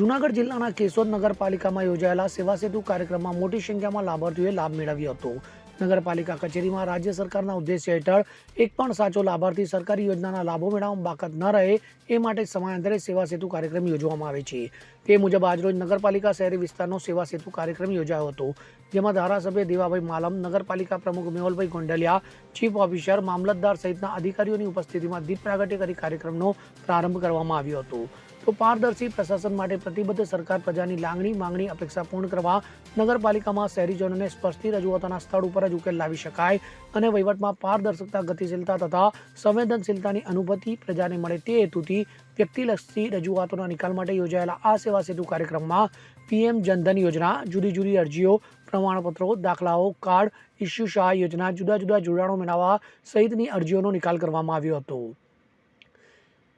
જૂનાગઢ જિલ્લાના કેશોદ નગરપાલિકામાં યોજાયેલા સેવા સેતુ કાર્યક્રમમાં મોટી સંખ્યામાં લાભાર્થીઓએ લાભ મેળવ્યો હતો. નગરપાલિકા કચેરીમાં રાજ્ય સરકારના ઉદ્દેશ્ય હેઠળ એક પણ સાચો લાભાર્થી સરકારી યોજનાના લાભો મેળવવામાં બાકાત ન રહે એ માટે સમયાંતરે સેવા સેતુ કાર્યક્રમ યોજવામાં આવે છે. તે મુજબ આજરોજ નગરપાલિકા શહેરી વિસ્તારનો સેવા સેતુ કાર્યક્રમ યોજાયો હતો. જેમાં ધારાસભ્ય દેવાભાઈ માલમ, નગરપાલિકા પ્રમુખ મેહુલભાઈ ગોંડલિયા, ચીફ ઓફિસર, મામલતદાર સહિતના અધિકારીઓની ઉપસ્થિતિમાં દીપ પ્રાગટ્ય કરી કાર્યક્રમનો પ્રારંભ કરવામાં આવ્યો હતો. તો પારદર્શી પ્રશાસન માટે પ્રતિબદ્ધ સરકાર પ્રજાની લાગણી માંગણી અપેક્ષા પૂર્ણ કરવા નગરપાલિકામાં શહેરીજનોને સ્પષ્ટી રજૂઆતોના સ્થળ ઉપર જ ઉકેલ લાવી શકાય અને વહીવટમાં પારદર્શકતા, ગતિશીલતા તથા સંવેદનશીલતાની અનુભૂતિ પ્રજાને મળે તે હેતુથી વ્યક્તિલક્ષી રજૂઆતોના નિકાલ માટે યોજાયેલા આ સેવા સેતુ કાર્યક્રમમાં પીએમ જનધન યોજના, જુદી જુદી અરજીઓ, પ્રમાણપત્રો, દાખલાઓ, કાર્ડ ઇસ્યુ સહાય યોજના, જુદા જુદા જોડાણો મેળવવા સહિતની અરજીઓનો નિકાલ કરવામાં આવ્યો હતો.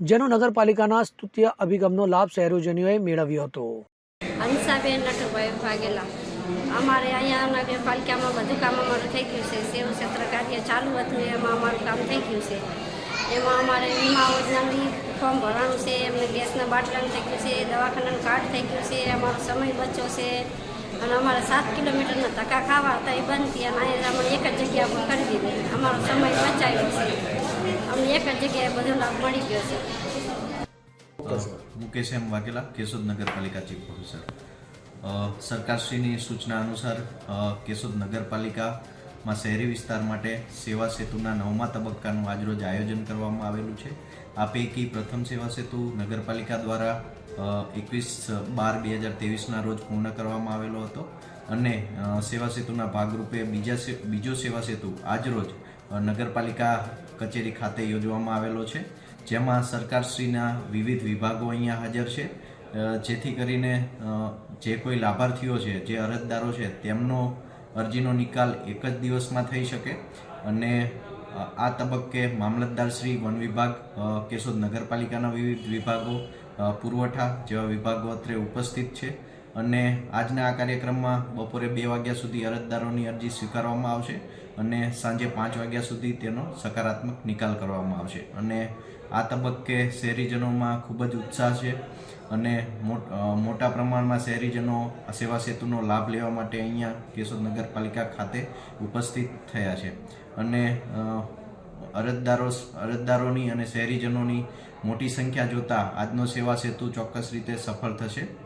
જેનો નગરપાલિકાના સ્તુત્ય અભિગમનો લાભ શહેરોજનીઓએ મેળવ્યો હતો. હંસાબેન નટુભાઈ ભાગેલા અમારે અહીંયા નગરપાલિકામાં બધું કામ અમારું થઈ ગયું છે. સેવ ક્ષેત્ર કાર્ય ચાલુ હતું, એમાં અમારું કામ થઈ ગયું છે. એમાં અમારે વીમા યોજનાની ફોર્મ ભરવાનું છે, એમને ગેસના બાટલાનું થઈ ગયું છે, દવાખાનાનું કાર્ડ થઈ ગયું છે, અમારો સમય બચ્યો છે. અને અમારે સાત કિલોમીટરના ધક્કા ખાવા હતા એ બંધ થયા અને અહીંયા અમને એક જ જગ્યા પર કરી દીધી. અમારો સમય બચાવ્યો છે. અમને એક જ જગ્યાએ બધો લાભ મળી ગયો છે. મુકેશ એમ વાઘેલા કેશોદ નગરપાલિકા ચીફ ઓફિસર સરકારશ્રીની સૂચના અનુસાર કેશોદ કેશોદ નગરપાલિકામાં શહેરી વિસ્તાર માટે સેવા સેતુના નવમા તબક્કાનું આજરોજ આયોજન કરવામાં આવેલું છે. આ પૈકી પ્રથમ સેવા સેતુ નગરપાલિકા દ્વારા એકવીસ બાર બે હજાર ત્રેવીસના રોજ પૂર્ણ કરવામાં આવેલો હતો અને સેવા સેતુના ભાગરૂપે બીજા બીજો સેવા સેતુ આજરોજ નગરપાલિકા કચેરી ખાતે યોજવામાં આવેલો છે. જેમાં સરકારશ્રીના વિવિધ વિભાગો અહીંયા હાજર છે. જેથી કરીને જે કોઈ લાભાર્થીઓ છે, જે અરજદારો છે, તેમનો અરજીનો નિકાલ એક જ દિવસમાં થઈ શકે અને આ તબક્કે મામલતદાર શ્રી વન વિભાગ કેશોદ નગરપાલિકાના વિવિધ વિભાગો પુરવઠા જેવા વિભાગો અત્રે ઉપસ્થિત છે. અને આજના આ કાર્યક્રમમાં બપોરે બે વાગ્યા સુધી અરજદારોની અરજી સ્વીકારવામાં આવશે અને સાંજે પાંચ વાગ્યા સુધી તેનો સકારાત્મક નિકાલ કરવામાં આવશે. અને આ તબક્કે શહેરીજનોમાં ખૂબ જ ઉત્સાહ છે અને મોટ- પ્રમાણમાં શહેરીજનો સેવા સેતુનો લાભ લેવા માટે અહીંયા કેશોદ નગરપાલિકા ખાતે ઉપસ્થિત થયા છે. અને અરજદારો, અરજદારોની અને શહેરીજનોની મોટી સંખ્યા જોતા આજનો સેવા સેતુ ચોક્કસ રીતે સફળ થશે.